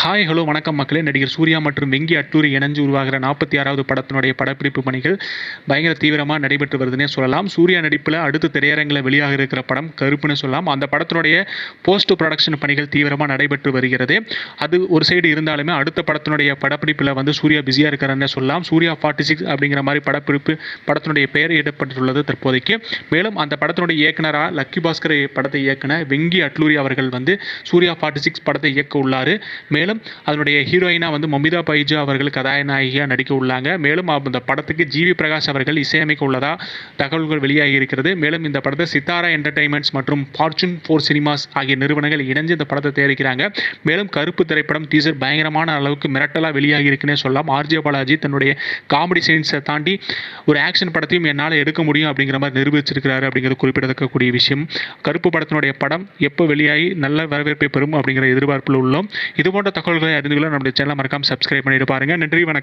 Hi hello வணக்கம் மக்களே. நடிகர் சூர்யா மற்றும் வெங்கி அட்டூரி இணைஞ்சு உருவாகிற நாற்பத்தி ஆறாவது படத்தினுடைய படப்பிடிப்பு பணிகள் பயங்கர தீவிரமாக நடைபெற்று வருதுன்னே சொல்லலாம். சூர்யா நடிப்பில் அடுத்த திரையரங்கில் வெளியாக இருக்கிற படம் கருப்புன்னு சொல்லலாம். அந்த படத்தினுடைய போஸ்ட் ப்ரொடக்ஷன் பணிகள் தீவிரமாக நடைபெற்று வருகிறது. அது ஒரு சைடு இருந்தாலுமே அடுத்த படத்தினுடைய படப்பிடிப்பில் வந்து சூர்யா பிஸியாக இருக்கிறாருன்னு சொல்லலாம். சூர்யா ஃபார்ட்டி சிக்ஸ் அப்படிங்கிற மாதிரி படப்பிடிப்பு படத்தினுடைய பெயர் இடப்பட்டுள்ளது தற்போதைக்கு. மேலும் அந்த படத்தினுடைய இயக்குனராக லக்கி பாஸ்கர் படத்தை இயக்குன வெங்கி அட்லூரி அவர்கள் வந்து சூர்யா ஃபார்ட்டி சிக்ஸ் படத்தை இயக்க உள்ளார். மேலும் அதனுடைய ஹீரோயினாக வந்து மமிதா பைஜா அவர்கள் கதாநாயகியாக நடிக்க உள்ளாங்க. மேலும் அந்த படத்துக்கு ஜிவி பிரகாஷ் அவர்கள் இசையமைக்க உள்ளதா தகவல்கள் வெளியாகி இருக்கிறது மேலும் இந்த படத்தை சித்தாரா என்டர்டைன்மெண்ட்ஸ் மற்றும் ஃபார்ச்சூன் ஃபோர் சினிமாஸ் ஆகிய நிறுவனங்கள் இணைஞ்சு இந்த படத்தை தயாரிக்கிறாங்க. மேலும் கருப்பு திரைப்படம் டீசர் பயங்கரமான அளவுக்கு மிரட்டலாக வெளியாகி இருக்குன்னே சொல்லலாம் ஆர்ஜே பாலாஜி தன்னுடைய காமெடி சீன்ஸை தாண்டி ஒரு ஆக்ஷன் படத்தையும் என்னால் எடுக்க முடியும் அப்படிங்கிற மாதிரி நிரூபிச்சிருக்கிறாரு அப்படிங்கிறது குறிப்பிடத்தக்கக்கூடிய விஷயம். கருப்பு படத்தினுடைய படம் எப்போ வெளியாகி நல்ல வரவேற்பை பெறும் அப்படிங்கிற எதிர்பார்ப்பில் உள்ளோம். இது போன்ற தகவல்களை அறிந்து கொள்ள நம்முடைய சேனலை மறக்காமல் சப்ஸ்கிரைப் பண்ணிட்டு பாருங்க. நன்றி வணக்கம்.